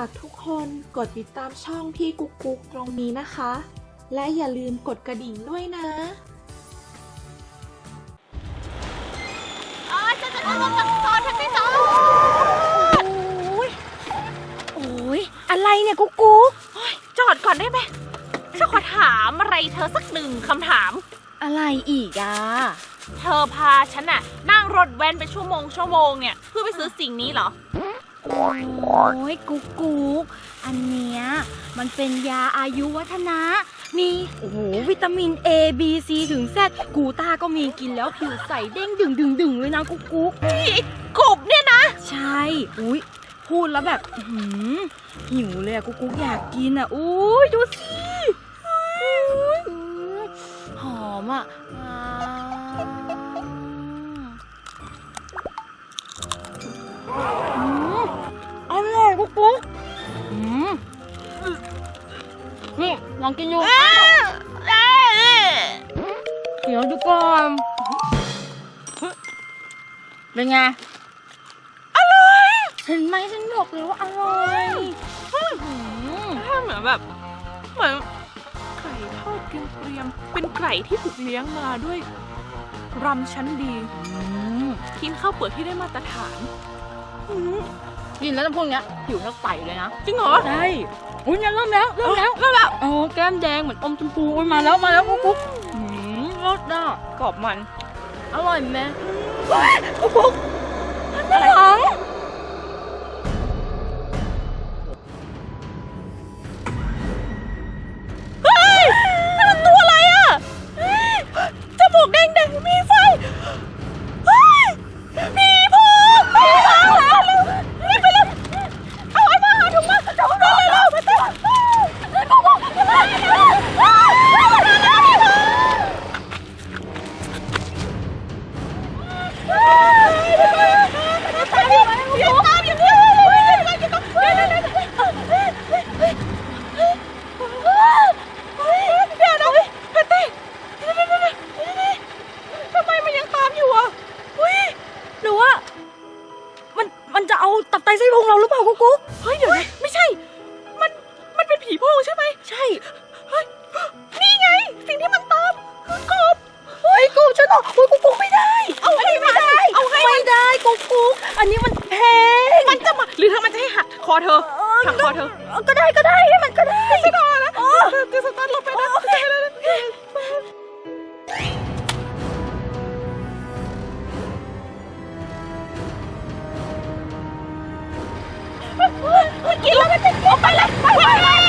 ากทุกคนกดติดตามช่องพี่กุ๊กกุ๊กตรงนี้นะคะ และอย่าลืมกดกระดิ่งด้วยนะโอ้ยโอ้ยอะไรเนี่ยกุ๊กกุ๊กโอ้จอดก่อนได้ไหมฉันขอถามอะไรเธอสักหนึ่งคำถาม อะไรอีกอะ เธอพาฉันน่ะนั่งรถแวนไปชั่วโมงชั่วโมงเนี่ยเพื่อไปซื้อสิ่งนี้เหรอ โอ้ยกุ๊กกุ๊กอันเนี้ยมันเป็นยาอายุวัฒนะ มีโอ้โหวิตามิน A B C ถึงแซดกูตาก็มีกินแล้วผิวใสเด้งดึงดึงดึงเลยนะกุ๊กกุ๊กกบเนี่ยนะ ใช่อุ้ยพูดแล้วแบบหืมหิวเลยกุ๊กกุ๊กอยากกินอะอุ้ยดูสิหอมอะ นี่ลองกินดูเดี๋ยวดูก่อนเป็นไง อร่อย เห็นไหมฉันบอกเลยว่าอร่อยถ้าเหมือนแบบเหมือนไก่ทอดเกรียมเป็นไก่ที่ถูกเลี้ยงมาด้วยรำชั้นดีกินข้าวเปลือกที่ได้มาตรฐาน กินแล้วน้ำพวกเนี้ยหิวแท่าใสเลยนะจริงเหรอใช่อุ้ยเนี่ยเริ่มแล้วเริ่มแล้วเริ่มแล้วโอ้แก้มแดงเหมือนอมชมพูอุ้ยมาแล้วมาแล้วปุ๊บปุ๊บรสด่ะกรอบมัน อร่อยไหมปุ๊บ อย่าตามอย่าพูดเดี๋ยวนะแพตตี้ทำไมมันยังตามอยู่อะอุ้ยหรือว่า มันมันจะเอาตับไตไส้พุงเราหรือเปล่ากุ๊กกุ๊กเฮ้ยเดี๋ยวนะ กุ๊กกุ๊กอันนี้มันแพงมันจะมาหรือเธอมันจะให้หักคอเธอเออหักคอเธอเออก็ได้ก็ได้ให้มันก็ได้ไม่ได้นะเธอเธอสตาร์ทรถไปนะมันกินแล้วมันจะเอาไปเลยไปไป